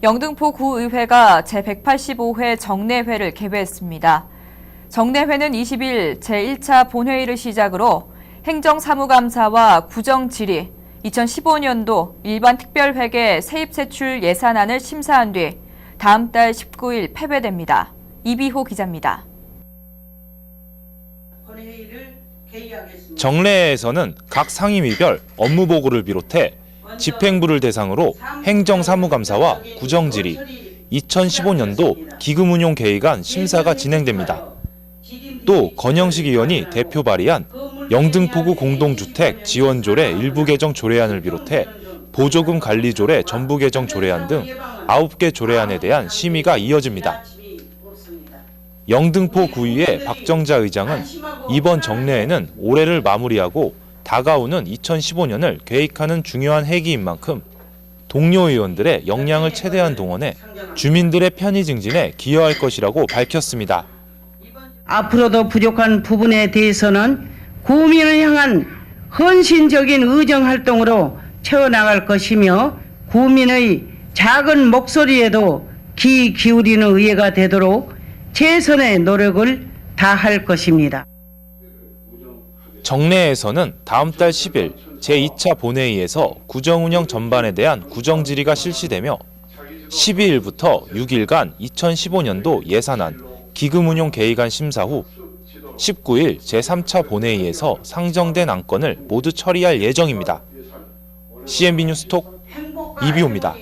영등포 구의회가 제185회 정례회를 개회했습니다. 정례회는 20일 제1차 본회의를 시작으로 행정사무감사와 구정질의, 2015년도 일반 특별회계 세입세출 예산안을 심사한 뒤 다음 달 19일 폐회됩니다. 이비호 기자입니다. 정례에서는 각 상임위별 업무 보고를 비롯해 집행부를 대상으로 행정사무감사와 구정질의, 2015년도 기금운용 계획안 심사가 진행됩니다. 또 건영식 의원이 대표 발의한 영등포구 공동주택 지원조례 일부 개정 조례안을 비롯해 보조금 관리 조례 전부 개정 조례안 등 9개 조례안에 대한 심의가 이어집니다. 영등포 구의회 박정자 의장은 이번 정례에는 올해를 마무리하고 다가오는 2015년을 계획하는 중요한 해기인 만큼 동료 의원들의 역량을 최대한 동원해 주민들의 편의 증진에 기여할 것이라고 밝혔습니다. 앞으로도 부족한 부분에 대해서는 구민을 향한 헌신적인 의정 활동으로 채워나갈 것이며 구민의 작은 목소리에도 귀 기울이는 의회가 되도록 최선의 노력을 다할 것입니다. 정례에서는 다음 달 10일 제2차 본회의에서 구정운영 전반에 대한 구정질의가 실시되며 12일부터 6일간 2015년도 예산안, 기금운용 계획안 심사 후 19일 제3차 본회의에서 상정된 안건을 모두 처리할 예정입니다. CNB 뉴스톡 이비호입니다.